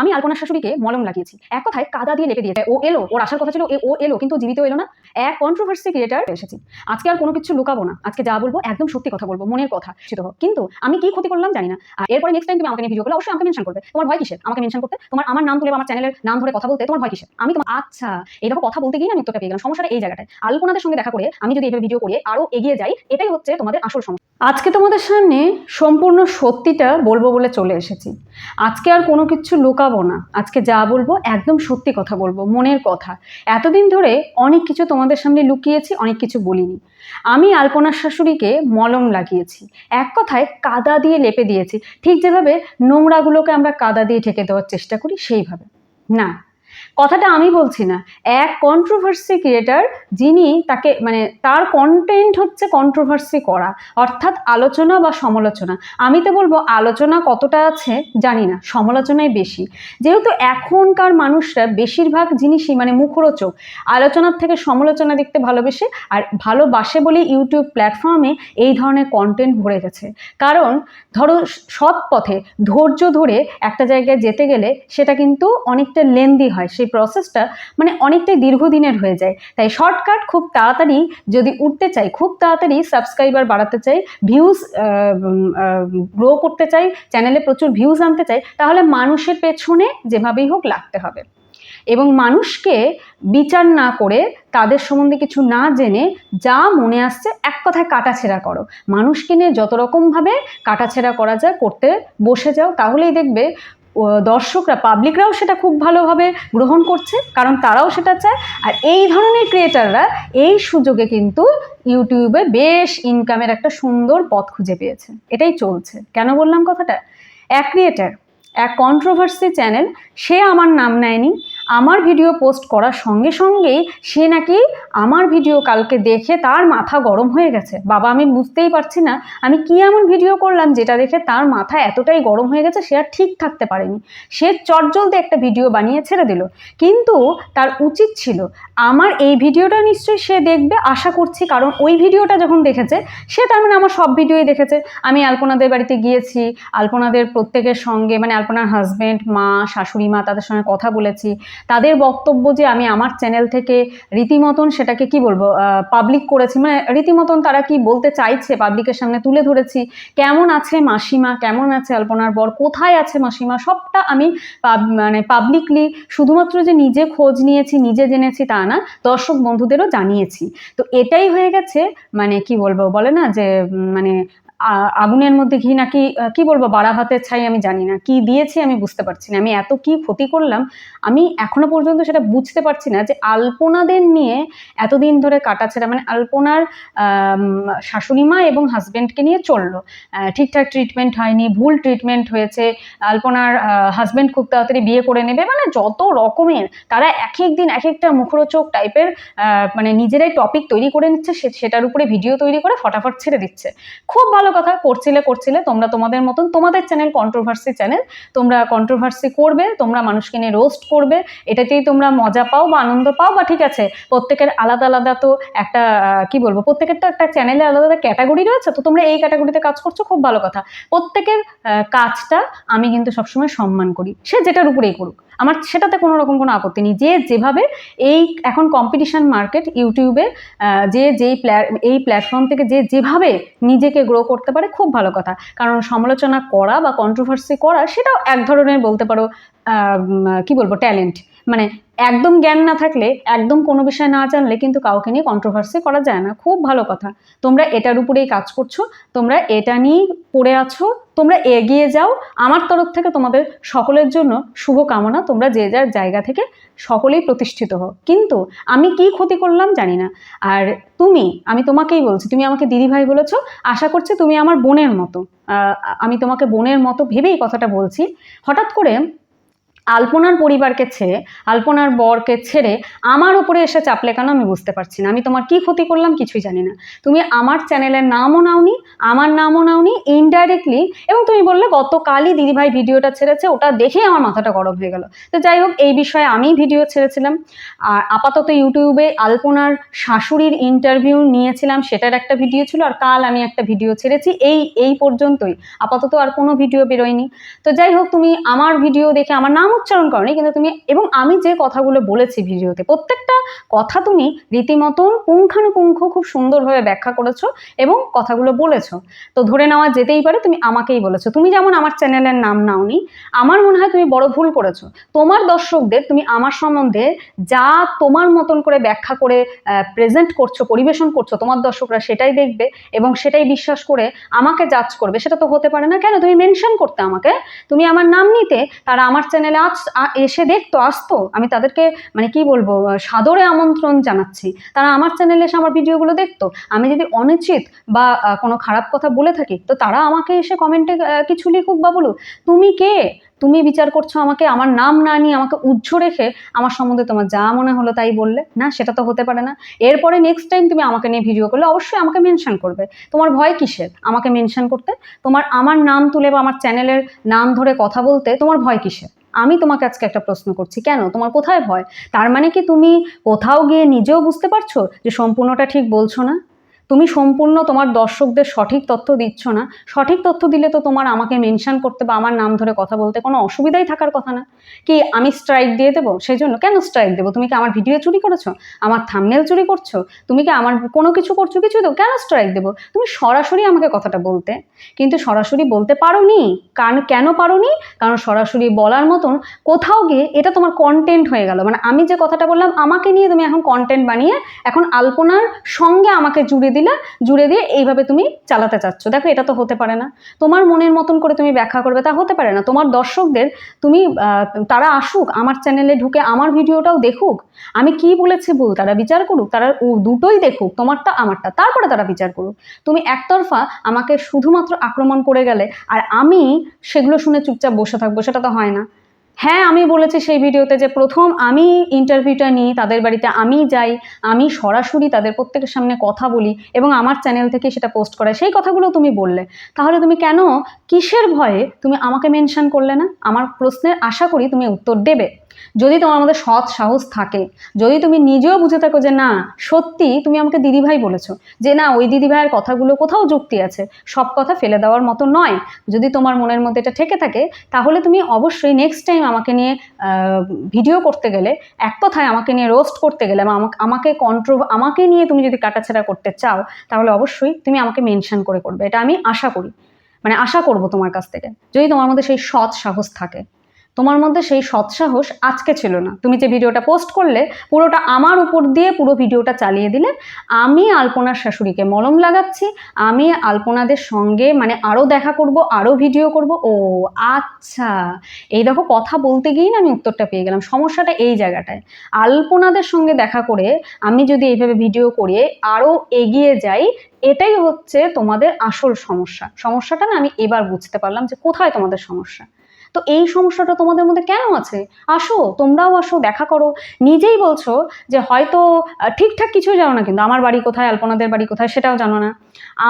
আমি আলপনার শাশুড়িকে মলম লাগিয়েছি। এক কথায় কাদা দিয়ে লেপে দিয়েছে। ও এলো, ওর আসার কথা ছিল ও এলো, কিন্তু জীবিত এলো না। এক কন্ট্রোভার্সি ক্রিয়েটার এসেছি। আজকে আর কোনো কিছু লুকাবো না। আজকে যা বলব একদম সত্যি কথা বলব, মনের কথা সেটা হোক। কিন্তু আমি কি ক্ষতি করলাম জানি না। আর এরপরে নেক্সট টাইম তুমি আমাকে ভিডিও করলে অবশ্যই আমাকে মেনশন করবে। তোমার ভয় কিসের? আমাকে মেনশন করতে? তোমার আমার নাম তুলে আমার চ্যানেলের নাম ধরে কথা বলতে তোমার ভয় কিসের? আমি তোমার আচ্ছা এরকম কথা বলতে গিয়ে আমি উত্তরটা পেয়ে গেলাম। সমস্যাটা এই জায়গাটায়। আলপনাদের সঙ্গে দেখা করে আমি যদি এইভাবে ভিডিও করে আরও এগিয়ে যাই, এটাই হচ্ছে তোমাদের আসল সমস্যা। আজকে তোমাদের সামনে সম্পূর্ণ সত্যিটা বলব বলে চলে এসেছি। আজকে আর কোনো কিছু লুকাবো না। আজকে যা বলব একদম সত্যি কথা বলব, মনের কথা। এতদিন ধরে অনেক কিছু তোমাদের সামনে লুকিয়েছি, অনেক কিছু বলিনি। আমি আলপনার শাশুড়িকে মলম লাগিয়েছি, এক কথায় কাদা দিয়ে লেপে দিয়েছি। ঠিক যেভাবে নোংরাগুলোকে আমরা কাদা দিয়ে ঢেকে দেওয়ার চেষ্টা করি, সেইভাবে। না কথাটা আমি বলছি না। এক কন্ট্রোভার্সি ক্রিয়েটার যিনি তাকে মানে তার কন্টেন্ট হচ্ছে কন্ট্রোভার্সি করা, অর্থাৎ আলোচনা বা সমালোচনা। আমি তো বলব আলোচনা কতটা আছে জানি না, সমালোচনাই বেশি। যেহেতু এখনকার মানুষরা বেশিরভাগ জিনিসই মানে মুখরোচক, আলোচনার থেকে সমালোচনা দেখতে ভালোবেসে আর ভালোবাসে বলে ইউটিউব প্ল্যাটফর্মে এই ধরনের কন্টেন্ট ভরে গেছে। কারণ ধরো সৎ পথে ধৈর্য ধরে একটা জায়গায় যেতে গেলে সেটা কিন্তু অনেকটা লেন্দি হয় সেই প্রসেসটা মানে অনেকটাই দীর্ঘদিনের হয়ে যায়। তাই শর্টকাট খুব তাড়াতাড়ি যদি উঠতে চাই, খুব তাড়াতাড়ি সাবস্ক্রাইবার বাড়াতে চাই ভিউজ গ্রো করতে চাই চ্যানেলে প্রচুর ভিউজ আনতে চাই, তাহলে মানুষের পেছনে যেভাবেই হোক লাগতে হবে। এবং মানুষকে বিচার না করে তাদের সম্বন্ধে কিছু না জেনে যা মনে আসছে এক কথায় কাটাছেড়া করো। মানুষকে নিয়ে যত রকমভাবে কাটাছেড়া করা যায়, করতে বসে যাও, তাহলেই দেখবে দর্শকরা পাবলিকরাও সেটা খুব ভালোভাবে গ্রহণ করছে, কারণ তারাও সেটা চায়। আর এই ধরনের ক্রিয়েটাররা এই সুযোগে কিন্তু ইউটিউবে বেশ ইনকামের একটা সুন্দর পথ খুঁজে পেয়েছে। এটাই চলছে। কেন বললাম কথাটা? এক ক্রিয়েটার এক কন্ট্রোভার্সি চ্যানেল সে আমার নাম নেয়নি। আমার ভিডিও পোস্ট করার সঙ্গে সঙ্গেই সে নাকি আমার ভিডিও কালকে দেখে তার মাথা গরম হয়ে গেছে। বাবা, আমি বুঝতেই পারছি না, আমি কি এমন ভিডিও করলাম যেটা দেখে তার মাথা এতটাই গরম হয়ে গেছে সে আর ঠিক থাকতে পারেনি। সে চটজলদি একটা ভিডিও বানিয়ে ছেড়ে দিল, কিন্তু তার উচিত ছিল, আমার এই ভিডিওটা নিশ্চয়ই সে দেখবে, আশা করছি, কারণ ওই ভিডিওটা যখন দেখেছে, সে তার মানে আমার সব ভিডিওই দেখেছে। আমি আলপনাদের বাড়িতে গিয়েছি, আলপনাদের প্রত্যেকের সঙ্গে মানে আলপনার হাজব্যান্ড মা, শাশুড়ি মা, তাদের সঙ্গে কথা বলেছি তাদের বক্তব্য যে আমি আমার চ্যানেল থেকে রীতিমতন সেটাকে কি বলব পাবলিক করেছি মানে রীতিমতন তারা কি বলতে চাইছে পাবলিকের সামনে তুলে ধরেছি, কেমন আছে মাসিমা, কেমন আছে আলপনার বর, কোথায় আছে মাসিমা, সবটা আমি মানে পাবলিকলি শুধুমাত্র যে নিজে খোঁজ নিয়েছি, নিজে জেনেছি তা না, দর্শক বন্ধুদেরও জানিয়েছি। তো এটাই হয়ে গেছে মানে কি বলব বলে না যে মানে আগুনের মধ্যে ঘি নাকি কি বলব বাড়া ভাতের ছাই আমি জানি না। কি দিয়েছি আমি বুঝতে পারছি না। আমি এত কি ক্ষতি করলাম, আমি এখনও পর্যন্ত সেটা বুঝতে পারছি না যে আলপনাদের নিয়ে এতদিন ধরে কাটাছেড়া মানে আলপনার শাশুড়ি মা এবং হাজবেন্ডকে নিয়ে চলল। ঠিকঠাক ট্রিটমেন্ট হয়নি, ভুল ট্রিটমেন্ট হয়েছে, আলপনার হাজবেন্ড খুব তাড়াতাড়ি বিয়ে করে নেবে মানে যত রকমের, তারা এক এক দিন, এক একটা মুখরোচক টাইপের মানে নিজেরাই টপিক তৈরি করে নিচ্ছে সেটার উপরে ভিডিও তৈরি করে ফটাফট ছেড়ে দিচ্ছে। খুব ভালো কথা, করছিলে করছিলে, তোমরা তোমাদের মতন, তোমাদের চ্যানেল কন্ট্রোভার্সি চ্যানেল তোমরা কন্ট্রোভার্সি করবে, তোমরা মানুষকে নিয়ে রোস্ট করবে, এটাতেই তোমরা মজা পাও বা আনন্দ পাও, বা ঠিক আছে, প্রত্যেকের আলাদা আলাদা তো একটা কি বলব, প্রত্যেকের তো একটা চ্যানেলে আলাদা আলাদা ক্যাটাগরি রয়েছে, তো তোমরা এই ক্যাটাগরিতে কাজ করছ, খুব ভালো কথা। প্রত্যেকের কাজটা আমি কিন্তু সবসময় সম্মান করি, সে যেটার উপরেই করুক। আমার সেটাতে কোনো রকম কোনো আপত্তি নেই। যে যেভাবে এই এখন কম্পিটিশন মার্কেট ইউটিউবে যে যেই এই প্ল্যাটফর্ম থেকে যে যেভাবে নিজেকে গ্রো করতে পারে খুব ভালো কথা। কারণ সমালোচনা করা বা কন্ট্রোভার্সি করা, সেটাও এক ধরনের বলতে পারো কি বলব ট্যালেন্ট মানে একদম জ্ঞান না থাকলে, একদম কোনো বিষয় না জানলে কিন্তু কাউকে নিয়ে কন্ট্রোভার্সি করা যায় না। খুব ভালো কথা। তোমরা এটার উপরেই কাজ করছ, তোমরা এটা নিয়েই পড়ে আছো, তোমরা এগিয়ে যাও। আমার তরফ থেকে তোমাদের সকলের জন্য শুভ কামনা তোমরা যে যার জায়গা থেকে সকলেই প্রতিষ্ঠিত হও। কিন্তু আমি কি ক্ষতি করলাম জানি না। আর তুমি, আমি তোমাকেই বলছি, তুমি আমাকে দিদিভাই বলেছ, আশা করছি তুমি আমার বোনের মতো। আমি তোমাকে বোনের মতো ভেবেই কথাটা বলছি। হঠাৎ করে আলপনার পরিবারকে ছেড়ে, আলপনার বরকে ছেড়ে আমার উপরে এসে চাপলে কেন আমি বুঝতে পারছি না? আমি তোমার কি ক্ষতি করলাম কিছুই জানি না। তুমি আমার চ্যানেলের নামও নাওনি, আমার নামও নাওনি ইনডাইরেক্টলি এবং তুমি বললে, গতকালই দিদিভাই ভিডিওটা ছেড়েছে, ওটা দেখেই আমার মাথাটা গরম হয়ে গেল। তো যাই হোক, এই বিষয়ে আমি ভিডিও ছেড়েছিলাম। আর আপাতত ইউটিউবে আলপনার শাশুড়ির ইন্টারভিউ নিয়েছিলাম, সেটার একটা ভিডিও ছিল, আর কাল আমি একটা ভিডিও ছেড়েছি, এই এই পর্যন্তই। আপাতত আর কোনো ভিডিও বেরোয়নি। তো যাই হোক, তুমি আমার ভিডিও দেখে, আমার নাম উচ্চারণ করনি, কিন্তু তুমি এবং আমি যে কথাগুলো বলেছি ভিডিওতে, প্রত্যেকটা কথা তুমি রীতিমতন পুঙ্খানুপুঙ্খ খুব সুন্দরভাবে ব্যাখ্যা করেছ এবং কথাগুলো বলেছ। তো ধরে নেওয়া যেতেই পারে তুমি আমাকেই বলেছ। তুমি যেমন আমার চ্যানেলের নাম নাওনি, আমার মনে হয় তুমি বড় ভুল করেছ। তোমার দর্শকদের, তুমি আমার সম্বন্ধে যা তোমার মতন করে ব্যাখ্যা করে প্রেজেন্ট করছ, পরিবেশন করছ, তোমার দর্শকরা সেটাই দেখবে এবং সেটাই বিশ্বাস করে আমাকে জাজ করবে। সেটা তো হতে পারে না। কেন? তুমি মেনশন করতে আমাকে। তুমি আমার নাম নিতে, তারা আমার চ্যানেলে আজ এসে দেখতো আসতো। আমি তাদেরকে মানে কি বলব সাদরে আমন্ত্রণ জানাচ্ছি। তারা আমার চ্যানেলে এসে আমার ভিডিওগুলো দেখতো। আমি যদি অনুচিত বা কোনো খারাপ কথা বলে থাকি, তো তারা আমাকে এসে কমেন্টে কিছু লিখুক বা বলুক, তুমি কে? তুমি বিচার করছ আমাকে, আমার নাম না নিয়ে আমাকে উজ্জ্ব রেখে আমার সম্বন্ধে তোমার যা মনে হলো তাই বললে? না, সেটা তো হতে পারে না। এরপরে নেক্সট টাইম তুমি আমাকে নিয়ে ভিডিও করলে, অবশ্যই আমাকে মেনশন করবে। তোমার ভয় কিসের? আমাকে মেনশন করতে? তোমার আমার নাম তুলে বা আমার চ্যানেলের নাম ধরে কথা বলতে তোমার ভয় কিসের? আমি তোমাকে আজকে একটা প্রশ্ন করছি, কেন? তোমার কোথায় ভয়? তার মানে কি তুমি কোথাও গিয়ে নিজেও বুঝতে পারছ যে সম্পূর্ণটা ঠিক বলছো না? তুমি সম্পূর্ণ তোমার দর্শকদের সঠিক তথ্য দিচ্ছ না। সঠিক তথ্য দিলে তো তোমার আমাকে মেনশন করতে বা আমার নাম ধরে কথা বলতে কোনো অসুবিধাই থাকার কথা না। কি আমি স্ট্রাইক দিয়ে দেবো? সেই জন্য কেন স্ট্রাইক দেবো? তুমি কি আমার ভিডিও চুরি করেছ? আমার থামনেল চুরি করছ? তুমি কি আমার কোনো কিছু করছ? কিছু দেবো? কেন স্ট্রাইক দেবো? তুমি সরাসরি আমাকে কথাটা বলতে। কিন্তু সরাসরি বলতে পারো নি কারণ কেন পারো নি কারণ সরাসরি বলার মতন কোথাও গিয়ে এটা তোমার কন্টেন্ট হয়ে গেল। মানে আমি যে কথাটা বললাম, আমাকে নিয়ে তুমি এখন কন্টেন্ট বানিয়ে এখন আলপনার সঙ্গে আমাকে জুড়ে দিলে জুড়ে দিয়ে এইভাবে তুমি চালাতে চাচ্ছ। দেখো, এটা তো হতে পারে না। তোমার মনের মতন করে তুমি ব্যাখ্যা করবে, তা হতে পারে না। তোমার দর্শকদের তুমি তারা আসুক, আমার চ্যানেলে ঢুকে আমার ভিডিওটাও দেখুক। আমি কি বলেছি ভুল? তারা বিচার করুক, তারা দুটোই দেখুক, তোমারটা, আমারটা। তারপরে তারা বিচার করুক। তুমি একতরফা আমাকে শুধুমাত্র আক্রমণ করে গেলে, আর আমি সেগুলো শুনে চুপচাপ বসে থাকব, সেটা তো হয় না। হ্যাঁ আমি বলেছি সেই ভিডিওতে যে প্রথম আমি ইন্টারভিউটা নিই, তাদের বাড়িতে আমি যাই, আমি সরাসরি তাদের প্রত্যেকের সামনে কথা বলি এবং আমার চ্যানেল থেকে সেটা পোস্ট করাই। সেই কথাগুলো তুমি বললে। তাহলে তুমি কেন, কিসের ভয়ে তুমি আমাকে মেনশন করলে না? আমার প্রশ্নের আশা করি তুমি উত্তর দেবে। যদি তোমার মধ্যে সৎ সাহস থাকে, যদি তুমি নিজেও বুঝে থাকো যে না, সত্যি তুমি আমাকে দিদিভাই বলেছ, যে না, ওই দিদিভাইয়ের কথাগুলো কোথাও যুক্তি আছে, সব কথা ফেলে দেওয়ার মতো নয়। যদি তোমার মনের মধ্যে এটা থেকে থাকে, তাহলে তুমি অবশ্যই নেক্সট টাইম আমাকে নিয়ে ভিডিও করতে গেলে, এক কথায় আমাকে নিয়ে রোস্ট করতে গেলে বা আমাকে কন্ট্রো আমাকে নিয়ে তুমি যদি কাটাছেড়া করতে চাও, তাহলে অবশ্যই তুমি আমাকে মেনশন করে করবে। এটা আমি আশা করি। মানে আশা করব তোমার কাছ থেকে। যদি তোমার মধ্যে সেই সৎ সাহস থাকে তোমার মধ্যে সেই সৎসাহস আজকে ছিল না। তুমি যে ভিডিওটা পোস্ট করলে, পুরোটা আমার উপর দিয়ে পুরো ভিডিওটা চালিয়ে দিলে, আমি আলপনার শাশুড়িকে মলম লাগাচ্ছি, আমি আলপনাদের সঙ্গে মানে আরও দেখা করব আরও ভিডিও করব। ও আচ্ছা এই দেখো কথা বলতে গিয়েই না আমি উত্তরটা পেয়ে গেলাম। সমস্যাটা এই জায়গাটায়। আলপনাদের সঙ্গে দেখা করে আমি যদি এইভাবে ভিডিও করে আরও এগিয়ে যাই, এটাই হচ্ছে তোমাদের আসল সমস্যা। সমস্যাটা না আমি এবার বুঝতে পারলাম যে কোথায় তোমাদের সমস্যা। তো এই সমস্যাটা তোমাদের মধ্যে কেন আছে? আসো, তোমরাও আসো, দেখা করো। নিজেই বলছো যে হয়তো ঠিকঠাক কিছুই জানো না কিন্তু আমার বাড়ি কোথায়, আলপনাদের বাড়ি কোথায় সেটাও জানো না।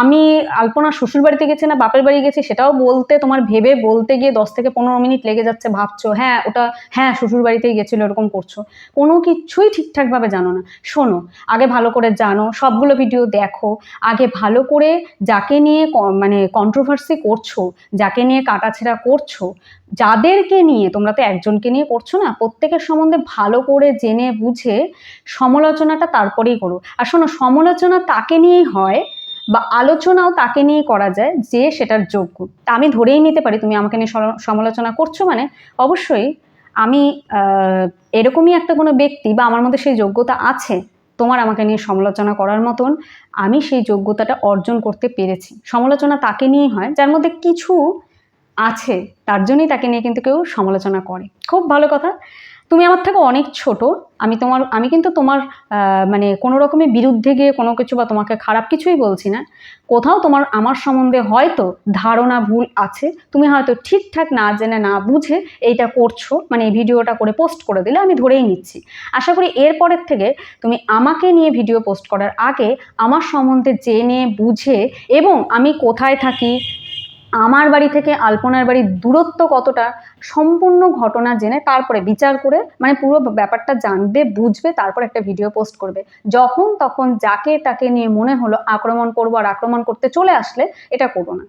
আমি আলপনা শ্বশুর বাড়িতে গেছি না, বাপের বাড়ি গেছি সেটাও বলতে, তোমার ভেবে বলতে গিয়ে দশ থেকে পনেরো মিনিট লেগে যাচ্ছে, ভাবছ হ্যাঁ ওটা হ্যাঁ শ্বশুর বাড়িতেই গেছিল, এরকম করছ। কোনো কিছুই ঠিকঠাকভাবে জানো না। শোনো, আগে ভালো করে জানো, সবগুলো ভিডিও দেখো, আগে ভালো করে যাকে নিয়ে মানে কন্ট্রোভার্সি করছ, যাকে নিয়ে কাটাছেড়া করছ যাদেরকে নিয়ে, তোমরা তো একজনকে নিয়ে করছ না, প্রত্যেকের সম্বন্ধে ভালো করে জেনে বুঝে সমালোচনাটা তারপরেই করো। আর শোনো, সমালোচনা তাকে নিয়েই হয় বা আলোচনাও তাকে নিয়ে করা যায় যে সেটার যোগ্য। তা আমি ধরেই নিতে পারি, তুমি আমাকে নিয়ে সমালোচনা করছ মানে অবশ্যই আমি এরকমই একটা কোনো ব্যক্তি বা আমার মধ্যে সেই যোগ্যতা আছে, তোমার আমাকে নিয়ে সমালোচনা করার মতন আমি সেই যোগ্যতাটা অর্জন করতে পেরেছি। সমালোচনা তাকে নিয়েই হয়, যার মধ্যে কিছু আছে, তার জন্যই তাকে নিয়ে কিন্তু কেউ সমালোচনা করে। খুব ভালো কথা। তুমি আমার থেকে অনেক ছোট। আমি তোমার, আমি কিন্তু তোমার মানে কোনো রকমের বিরুদ্ধে গিয়ে কোনো কিছু বা তোমাকে খারাপ কিছুই বলছি না। কোথাও তোমার, আমার সম্বন্ধে হয়তো ধারণা ভুল আছে। তুমি হয়তো ঠিকঠাক না জেনে না বুঝে এইটা করছ মানে এই ভিডিওটা করে পোস্ট করে দিলে আমি ধরেই নিচ্ছি। আশা করি এরপরের থেকে তুমি আমাকে নিয়ে ভিডিও পোস্ট করার আগে আমার সম্বন্ধে জেনে, বুঝে এবং আমি কোথায় থাকি আমার বাড়ি থেকে আলপনার বাড়ির দূরত্ব কতটা সম্পূর্ণ ঘটনা জেনে তারপরে বিচার করে মানে পুরো ব্যাপারটা জানবে, বুঝবে, তারপর একটা ভিডিও পোস্ট করবে। যখন তখন যাকে তাকে নিয়ে মনে হলো আক্রমণ করব আর আক্রমণ করতে চলে আসলে এটা করো না।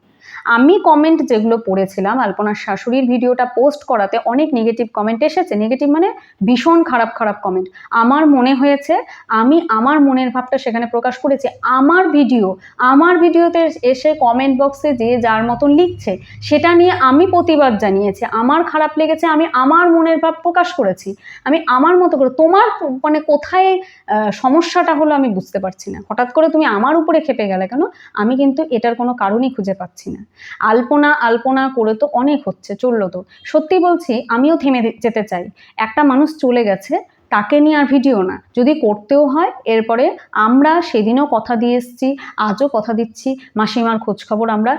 আমি কমেন্ট যেগুলো পড়েছিলাম, আলপনার শাশুড়ির ভিডিওটা পোস্ট করাতে অনেক নেগেটিভ কমেন্ট এসেছে। নেগেটিভ মানে ভীষণ খারাপ খারাপ কমেন্ট আমার মনে হয়েছে, আমি আমার মনের ভাবটা সেখানে প্রকাশ করেছি। আমার ভিডিও আমার ভিডিওতে এসে কমেন্ট বক্সে যে যার মতন লিখছে, সেটা নিয়ে আমি প্রতিবাদ জানিয়েছি। আমার খারাপ লেগেছে, আমি আমার মনের ভাব প্রকাশ করেছি। আমি আমার মতো করে, তোমার মানে কোথায় সমস্যাটা হলো আমি বুঝতে পারছি না। হঠাৎ করে তুমি আমার উপরে খেপে গেলে কেন? আমি কিন্তু এটার কোনো কারণই খুঁজে পাচ্ছি না। আলপনা আলপনা করে তো অনেক হচ্ছে, চলল তো। সত্যি বলছি, আমিও থেমে যেতে চাই। একটা মানুষ চলে গেছে, তাকে নিয়ে আর ভিডিও না। যদি করতেও হয়, এরপরে আমরা সেদিনও কথা দিয়ে এসেছি, আজও কথা দিচ্ছি, মাসিমার খোঁজখবর আমরা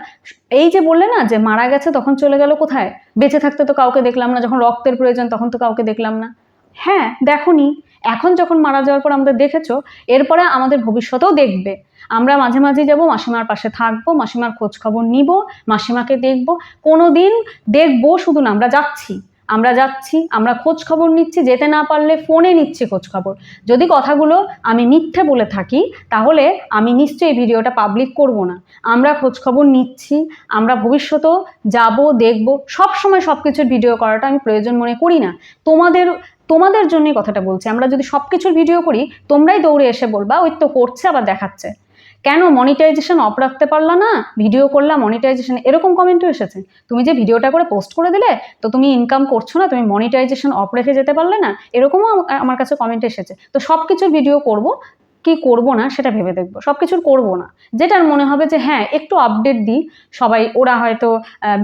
এই যে বললে না, যে মারা গেছে তখন চলে গেল কোথায়? বেঁচে থাকতে তো কাউকে দেখলাম না, যখন রক্তের প্রয়োজন তখন তো কাউকে দেখলাম না। হ্যাঁ দেখনি। এখন যখন মারা যাওয়ার পর আমাদের দেখেছ, এরপরে আমাদের ভবিষ্যতেও দেখবে। আমরা মাঝে মাঝে যাব, মাসিমার পাশে থাকব, মাসিমার খোঁজ খবর নিব, মাসিমাকে দেখব কোনো দিন দেখব শুধু না, আমরা যাচ্ছি। আমরা যাচ্ছি, আমরা খোঁজ খবর নিচ্ছি, যেতে না পারলে ফোনে নিচ্ছি খোঁজ খবর যদি কথাগুলো আমি মিথ্যে বলে থাকি, তাহলে আমি নিশ্চয়ই ভিডিওটা পাবলিক করব না। আমরা খোঁজ খবর নিচ্ছি, আমরা ভবিষ্যতেও যাব, দেখব সব সময় সব কিছুর ভিডিও করাটা আমি প্রয়োজন মনে করি না। তোমাদের তোমাদের জন্যই কথাটা বলছি। আমরা যদি সব কিছুর ভিডিও করি, তোমরাই দৌড়ে এসে বলবা, ওই তো করছে, আবার দেখাচ্ছে। কেন মনিটাইজেশন অফ রাখতে পারলা না? ভিডিও করলাম মনিটাইজেশন এরকম কমেন্টও এসেছে। তুমি যে ভিডিওটা করে পোস্ট করে দিলে, তো তুমি ইনকাম করছ না, তুমি মনিটাইজেশন অফ রেখে যেতে পারলে না, এরকমও আমার কাছে কমেন্ট এসেছে। তো সব কিছুর ভিডিও করব কি করব না সেটা ভেবে দেখব। সব কিছুর করব না। যেটার মনে হবে যে হ্যাঁ একটু আপডেট দিই। সবাই, ওরা হয়তো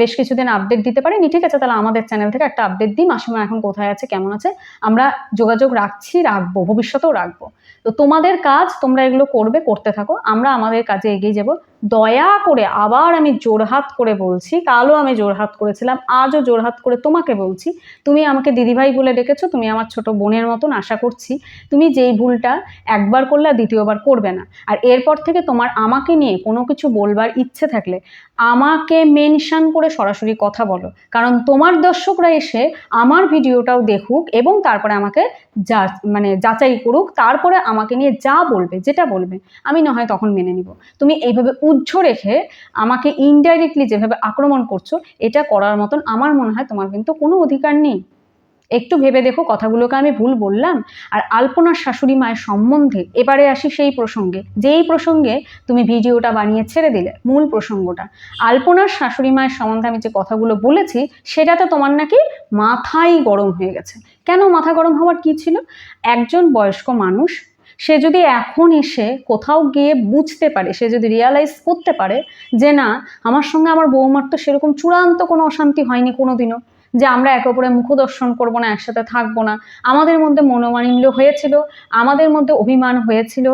বেশ কিছুদিন আপডেট দিতে পারেনি। ঠিক আছে, তাহলে আমাদের চ্যানেল থেকে একটা আপডেট দিই। মাসিমা এখন কোথায় আছে, কেমন আছে? আমরা যোগাযোগ রাখছি, রাখব, ভবিষ্যতেও রাখব। তো তোমাদের কাজ, তোমরা এগুলো করবে, করতে থাকো। আমরা আমাদের কাজে এগিয়ে যাব। দয়া করে আবার আমি জোরহাত করে বলছি, কালও আমি জোরহাত করেছিলাম, আজও জোরহাত করে তোমাকে বলছি, তুমি আমাকে দিদিভাই বলে ডেকেছো, তুমি আমার ছোট বোনের মতন আশা করছি, তুমি যেই ভুলটা একবার করলে দ্বিতীয়বার করবে না। আর এরপর থেকে তোমার আমাকে নিয়ে কোনো কিছু বলবার ইচ্ছে থাকলে আমাকে মেনশান করে সরাসরি কথা বলো। কারণ তোমার দর্শকরা এসে আমার ভিডিওটাও দেখুক এবং তারপরে আমাকে যা মানে যাচাই করুক, তারপরে আমাকে নিয়ে যা বলবে, যেটা বলবে, আমি না হয় তখন মেনে নিব। তুমি এইভাবে উজ্জ্ব রেখে আমাকে ইনডাইরেক্টলি যেভাবে আক্রমণ করছ, এটা করার মতন আমার মনে হয় তোমার কিন্তু কোনো অধিকার নেই। একটু ভেবে দেখো, কথাগুলোকে আমি ভুল বললাম, আর আলপনার শাশুড়ি মায়ের সম্বন্ধে এবারে আসি সেই প্রসঙ্গে। যেই প্রসঙ্গে তুমি ভিডিওটা বানিয়ে ছেড়ে দিলে, মূল প্রসঙ্গটা। আলপনার শাশুড়ি মায়ের সম্বন্ধে আমি যে কথাগুলো বলেছি সেটাতে তোমার নাকি মাথাই গরম হয়ে গেছে। কেন মাথা গরম হওয়ার কি ছিল? একজন বয়স্ক মানুষ সে যদি এখন এসে কোথাও গিয়ে বুঝতে পারে, সে যদি রিয়ালাইজ করতে পারে যে না, আমার সঙ্গে আমার বৌমার তো সেরকম চূড়ান্ত কোনো অশান্তি হয়নি কোনো দিনও যে আমরা একে অপরে মুখ দর্শন করব না, একসাথে থাকব না, আমাদের মধ্যে মনোমালিন্য হয়েছিল, আমাদের মধ্যে অভিমান হয়েছিল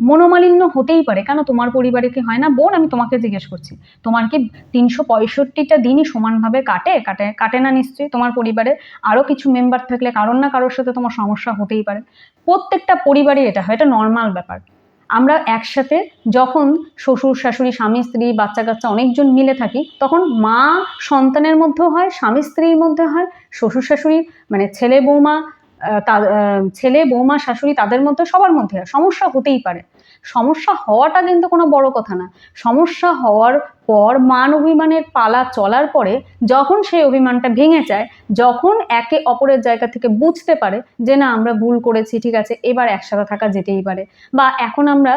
মনোমালিন্য হতেই পারে। কেন? তোমার পরিবারে কি হয় না? বোন, আমি তোমাকে জিজ্ঞেস করছি। তোমার কি তিনশো পঁয়ষট্টিটা দিনই সমানভাবে কাটে? কাটে কাটে না নিশ্চয়ই তোমার পরিবারে? আরও কিছু মেম্বার থাকলে কারোর না কারোর সাথে তোমার সমস্যা হতেই পারে। প্রত্যেকটা পরিবারে এটা হয়। এটা নর্মাল ব্যাপার। আমরা একসাথে যখন শ্বশুর, শাশুড়ি, স্বামী, স্ত্রী, বাচ্চা, কাচ্চা অনেকজন মিলে থাকি, তখন মা সন্তানের মধ্যেও হয়, স্বামী, স্ত্রীর মধ্যে হয়, শ্বশুর, শাশুড়ি মানে ছেলে, বৌমা ছেলে, বৌমা, শাশুড়ি তাদের মধ্যে সবার মধ্যে সমস্যা হতেই পারে। সমস্যা হওয়াটা কিন্তু কোনো বড় কথা না। সমস্যা হওয়ার পর মান অভিমানের পালা চলার পরে যখন সেই অভিমানটা ভেঙে যায়, যখন একে অপরের জায়গা থেকে বুঝতে পারে যে, না, আমরা ভুল করেছি, ঠিক আছে, এবার একসাথে থাকা যেতেই পারে। বা, এখন আমরা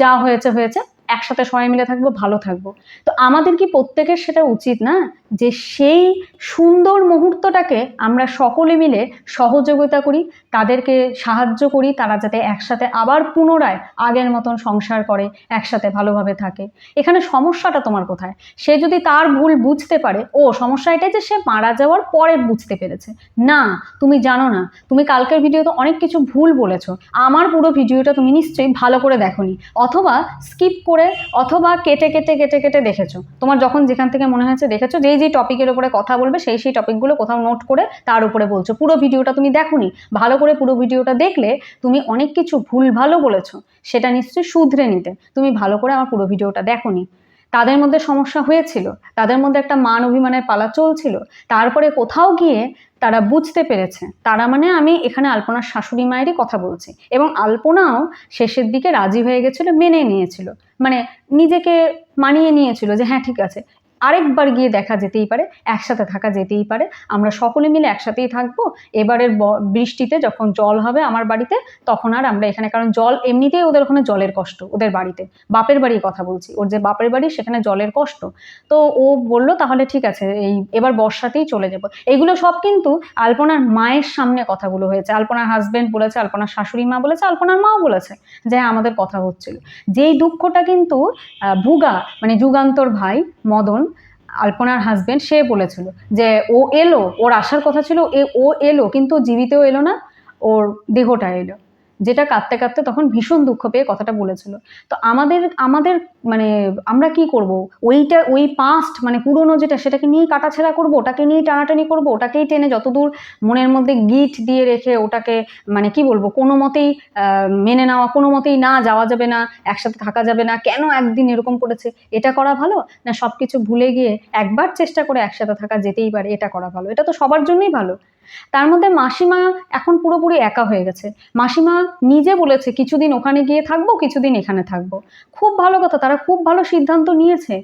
যা হয়েছে হয়েছে, একসাথে সবাই মিলে থাকব, ভালো থাকব। তো আমাদের কি প্রত্যেকের সেটা উচিত না? যে সেই সুন্দর মুহূর্তটাকে আমরা সকলে মিলে সহযোগিতা করি, তাদেরকে সাহায্য করি, তারা যাতে একসাথে আবার পুনরায় আগের মতন সংসার করে, একসাথে ভালোভাবে থাকে। এখানে সমস্যাটা তোমার কোথায়? সে যদি তার ভুল বুঝতে পারে, ও সমস্যা এটাই যে সে মারা যাওয়ার পরে বুঝতে পেরেছে। না, তুমি জানো না, তুমি কালকের ভিডিওতে অনেক কিছু ভুল বলেছ। আমার পুরো ভিডিওটা তুমি নিশ্চয়ই ভালো করে দেখোনি। অথবা স্কিপ করে, অথবা কেটে কেটে কেটে কেটে দেখেছ। তোমার যখন যেখান থেকে মনে হয়েছে দেখেছ, যেই যেই টপিকের উপরে কথা বলবে, সেই সেই টপিকগুলো কোথাও নোট করে তার উপরে বলছো। পুরো ভিডিওটা তুমি দেখোনি, ভালো করে পুরো ভিডিওটা দেখলে তুমি অনেক কিছু ভুল ভালো বলেছ, সেটা নিশ্চয়ই শুধরে নিতে। তুমি ভালো করে আমার পুরো ভিডিওটা দেখোনি। তাদের মধ্যে সমস্যা হয়েছিল, তাদের মধ্যে একটা মান অভিমানের পালা চলছিল, তারপরে কোথাও গিয়ে তারা বুঝতে পেরেছে, তারা মানে আমি এখানে আলপনার শাশুড়ি মায়েরই কথা বলছি এবং আলপনাও শেষের দিকে রাজি হয়ে গেছিল, মেনে নিয়েছিল। মানে নিজেকে মানিয়ে নিয়েছিল যে হ্যাঁ ঠিক আছে আরেকবার গিয়ে দেখা যেতেই পারে একসাথে থাকা যেতেই পারে। আমরা সকলে মিলে একসাথেই থাকব। এবারের বৃষ্টিতে যখন জল হবে আমার বাড়িতে তখন আর আমরা এখানে কারণ জল এমনিতেই ওদের ওখানে জলের কষ্ট ওদের বাড়িতে। বাপের বাড়ির কথা বলছি। ওর যে বাপের বাড়ি সেখানে জলের কষ্ট। তো ও বলল তাহলে ঠিক আছে এই এবার বর্ষাতেই চলে যাব। এগুলো সব কিন্তু আলপনার মায়ের সামনে কথাগুলো হয়েছে। আলপনার হাজবেন্ড বলেছে আলপনার শাশুড়ি মা বলেছে আলপনার মাও বলেছে যে হ্যাঁ, আমাদের কথা হচ্ছিল। যেই দুঃখটা কিন্তু ভুগা মানে যুগান্তর ভাই মদন আলপনার হাজব্যান্ড সে বলেছিল যে, ও এলো, ওর আসার কথা ছিল, এ, ও এলো, কিন্তু জীবিতেও এলো না, ওর দেহটা এলো। যেটা কাঁদতে কাঁদতে তখন ভীষণ দুঃখ পেয়ে কথাটা বলেছিল। তো আমাদের আমাদের মানে আমরা কি করব? ওইটা, ওই পাস্ট মানে পুরনো যেটা, সেটাকে নিয়েই কাটাছেড়া করব? ওটাকে নিয়েই টানাটানি করব? ওটাকেই টেনে যতদূর মনের মধ্যে গিট দিয়ে রেখে ওটাকে মানে কি বলব, কোনো মতেই মেনে নেওয়া, কোনো মতেই না যাওয়া যাবে না, একসাথে থাকা যাবে না, কেন একদিন এরকম করেছে? এটা করা ভালো? না সব কিছু ভুলে গিয়ে একবার চেষ্টা করে একসাথে থাকা যেতেই পারে, এটা করা ভালো। এটা তো সবার জন্যই ভালো। তার মধ্যে মাসিমা এখন পুরোপুরি একা হয়ে গেছে। মাসিমা নিজে বলেছে, কিছুদিন ওখানে গিয়ে থাকব, কিছুদিন এখানে থাকব। খুব ভালো কথা, তারা খুব ভালো সিদ্ধান্ত নিয়েছে।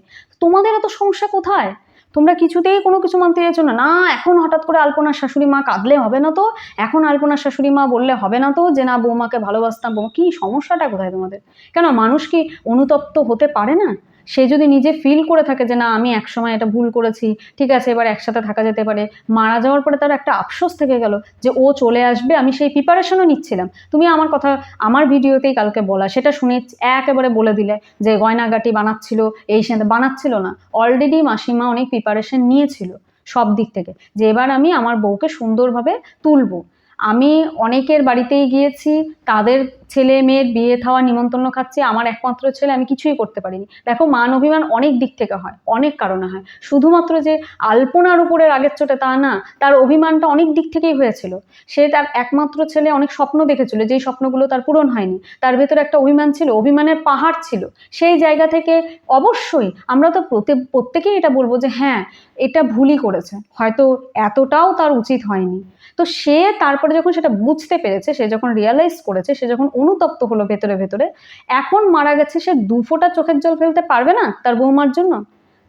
তোমাদের এত সমস্যা কোথায়? তোমরা কিছুতেই কোনো কিছু মানতে চাইছো না। না, এখন হঠাৎ করে আলপনার শাশুড়ি মা কাঁদলে হবে না তো। এখন আলপনার শাশুড়ি মা বললে হবে না তো যে, না, বৌমাকে ভালোবাসতাম। বৌমা, কি সমস্যাটা কোথায় তোমাদের? কেন মানুষ কি অনুতপ্ত হতে পারে না? সে যদি নিজে ফিল করে থাকে যে, না, আমি একসময় এটা ভুল করেছি, ঠিক আছে, এবার একসাথে থাকা যেতে পারে। মারা যাওয়ার পরে তার একটা আফসোস থেকে গেল যে, ও চলে আসবে, আমি সেই প্রিপারেশনও নিচ্ছিলাম। তুমি আমার কথা, আমার ভিডিওতেই কালকে বলা, সেটা শুনে একেবারে বলে দিলে যে, গয়নাগাটি বানাচ্ছিল, এই সাথে বানাচ্ছিল না। অলরেডি মাসিমা অনেক প্রিপারেশন নিয়েছিল সব দিক থেকে, যে, এবার আমি আমার বউকে সুন্দরভাবে তুলবো। আমি অনেকের বাড়িতেই গিয়েছি, তাদের ছেলে মেয়ের বিয়ে থাওয়া নিমন্ত্রণ খাচ্ছি, আমার একমাত্র ছেলে, আমি কিছুই করতে পারিনি। দেখো, মান অভিমান অনেক দিক থেকে হয়, অনেক কারণে হয়। শুধুমাত্র যে আলপনার উপরে রাগের চোটে তা না, তার অভিমানটা অনেক দিক থেকেই হয়েছিল। সে তার একমাত্র ছেলে অনেক স্বপ্ন দেখেছিল, যেই স্বপ্নগুলো তার পূরণ হয়নি। তার ভেতরে একটা অভিমান ছিল, অভিমানের পাহাড় ছিল। সেই জায়গা থেকে অবশ্যই আমরা তো প্রত্যেক প্রত্যেকেই এটা বলব যে হ্যাঁ এটা ভুলই করেছে। হয়তো এতটাও তার উচিত হয়নি। তো সে তারপরে যখন সেটা বুঝতে পেরেছে, সে যখন রিয়ালাইজ করেছে, সে যখন অনুতপ্ত হলো ভেতরে ভেতরে, এখন মারা গেছে, সে দু ফোঁটা চোখের জল ফেলতে পারবে না তার বৌমার জন্য?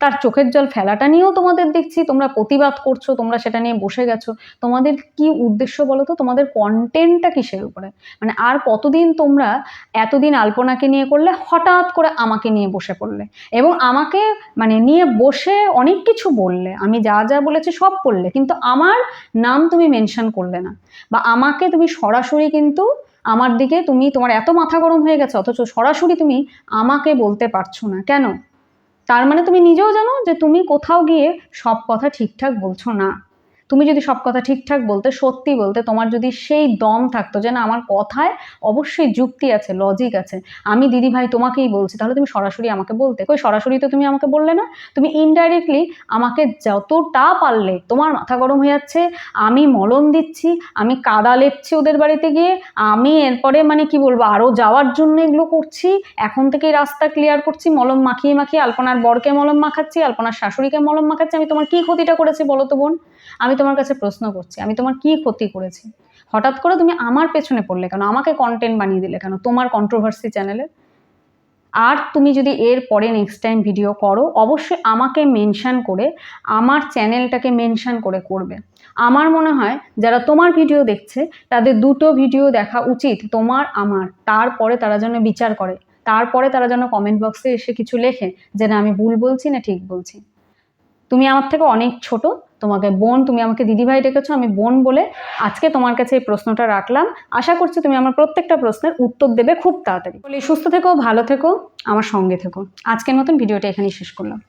তার চোখের জল ফেলাটা নিয়েও তোমাদের দেখছি, তোমরা প্রতিবাদ করছ, তোমরা সেটা নিয়ে বসে গেছো। তোমাদের কি উদ্দেশ্য বলো তো তোমাদের কন্টেন্টটা কিসের উপরে? মানে আর কতদিন তোমরা এতদিন আলপনাকে নিয়ে করলে, হঠাৎ করে আমাকে নিয়ে বসে পড়লে? এবং আমাকে মানে নিয়ে বসে অনেক কিছু বললে। আমি যা যা বলেছি সব বললে কিন্তু আমার নাম তুমি মেনশন করলে না। বা আমাকে তুমি সরাসরি কিন্তু আমার দিকে তুমি তোমার এত মাথা গরম হয়ে গেছে, অথচ সরাসরি তুমি আমাকে বলতে পারছ না। কেন? তার মানে তুমি নিজেও জানো যে তুমি কোথাও গিয়ে সব কথা ঠিকঠাক বলছো না। তুমি যদি সব কথা ঠিকঠাক বলতে, সত্যি বলতে তোমার যদি সেই দম থাকতো যে না আমার কথায় অবশ্যই যুক্তি আছে লজিক আছে, আমি দিদি ভাই তোমাকেই বলছি, তাহলে তুমি সরাসরি আমাকে বলতে, কই সরাসরি তো তুমি আমাকে বললে না, তুমি ইনডাইরেক্টলি আমাকে যতটা পারলে, তোমার মাথা গরম হয়ে যাচ্ছে, আমি মলম দিচ্ছি, আমি কাদা লেপছি ওদের বাড়িতে গিয়ে, আমি এরপরে মানে কি বলব আরও যাওয়ার জন্য এগুলো করছি, এখন থেকেই রাস্তা ক্লিয়ার করছি, মলম মাখিয়ে মাখিয়ে আলপনার বরকে মলম মাখাচ্ছি, আলপনার শাশুড়িকে মলম মাখাচ্ছি, আমি তোমার কি ক্ষতিটা করেছি বলো তো বোন? আমি তোমার কাছে প্রশ্ন করছি, আমি তোমার কি ক্ষতি করেছি? হঠাৎ করে তুমি আমার পেছনে পড়লে কেন? আমাকে কন্টেন্ট বানিয়ে দিলে কেন? তোমার কন্ট্রোভার্সি চ্যানেলে আর তুমি যদি এর পরে নেক্সট টাইম ভিডিও করো, অবশ্যই আমাকে মেনশান করে, আমার চ্যানেলটাকে মেনশান করে করবে। আমার মনে হয় যারা তোমার ভিডিও দেখছে, তাদের দুটো ভিডিও দেখা উচিত, তোমার, আমার। তারপরে তারা যেন বিচার করে। তারপরে তারা যেন কমেন্ট বক্সে এসে কিছু লেখে যে না, আমি ভুল বলছি না ঠিক বলছি। তুমি আমার থেকে অনেক ছোট তোমাকে বোন, তুমি আমাকে দিদিভাই ডেকেছো, আমি বোন বলে আজকে তোমার কাছে এই প্রশ্নটা রাখলাম। আশা করছি তুমি আমার প্রত্যেকটা প্রশ্নের উত্তর দেবে খুব তাড়াতাড়ি। বলে, সুস্থ থেকো, ভালো থেকো, আমার সঙ্গে থেকো। আজকের মতন ভিডিওটা এখানেই শেষ করলাম।